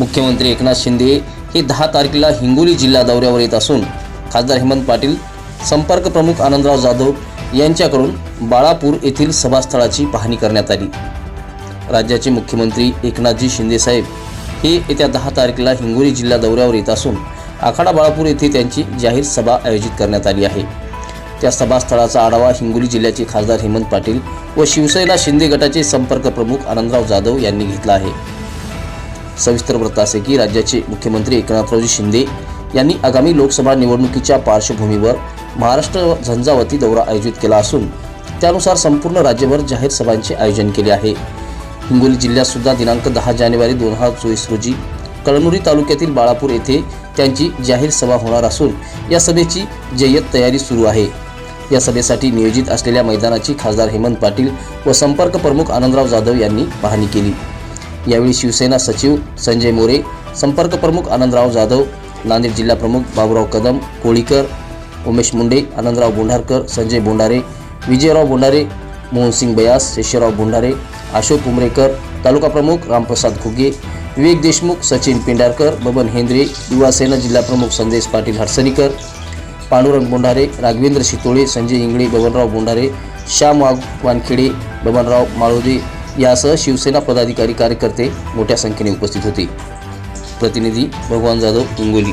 मुख्यमंत्री एकनाथ शिंदे हे दहा तारखेला हिंगोली जिल्हा दौऱ्यावर येत असून खासदार हेमंत पाटील संपर्क प्रमुख आनंदराव जाधव यांच्याकडून बाळापूर येथील सभास्थळाची पाहणी करण्यात आली. राज्याचे मुख्यमंत्री एकनाथजी शिंदेसाहेब हे येत्या दहा तारखेला हिंगोली जिल्हा दौऱ्यावर येत असून आखाडा बाळापूर येथे त्यांची जाहीर सभा आयोजित करण्यात आली आहे. त्या सभास्थळाचा आढावा हिंगोली जिल्ह्याचे खासदार हेमंत पाटील व शिवसेना शिंदे गटाचे संपर्क प्रमुख आनंदराव जाधव यांनी घेतला आहे. सविस्तर वृत्त असे की राज्याचे मुख्यमंत्री एकनाथरावजी शिंदे यांनी आगामी लोकसभा निवडणुकीच्या पार्श्वभूमीवर महाराष्ट्र झंझावती दौरा आयोजित केला असून त्यानुसार संपूर्ण राज्यभर जाहीर सभांचे आयोजन केले आहे. हिंगोली जिल्ह्यात सुद्धा दिनांक दहा जानेवारी दोन हजार चोवीस रोजी कळमुरी तालुक्यातील बाळापूर येथे त्यांची जाहीर सभा होणार असून या सभेची जय्यत तयारी सुरू आहे. या सभेसाठी नियोजित असलेल्या मैदानाची खासदार हेमंत पाटील व संपर्क प्रमुख आनंदराव जाधव यांनी पाहणी केली. यावेळी शिवसेना सचिव संजय मोरे, संपर्क प्रमुख आनंदराव जाधव, नांदेड जिल्हा प्रमुख बाबुराव कदम, कोळीकर, उमेश मुंडे, आनंदराव बोंढारकर, संजय बोंडारे विजयराव बोंडारे मोहनसिंग बयास, शेषराव बोंडारे अशोक उमरेकर, तालुका प्रमुख रामप्रसाद घुगे, विवेक देशमुख, सचिन पिंडारकर बबन हेंद्रे, युवा सेना जिल्हा प्रमुख संदेश पाटील हडसणीकर पांडुरंग बोंढारे, राघवेंद्र शितोळे, संजय इंगळे, बबनराव बोंढारे, श्याम वानखेडे, बबनराव माळोदे यासह शिवसेना पदाधिकारी कार्यकर्ते मोठ्या संख्येने उपस्थित होते. प्रतिनिधी भगवान जाधव हिंगोली.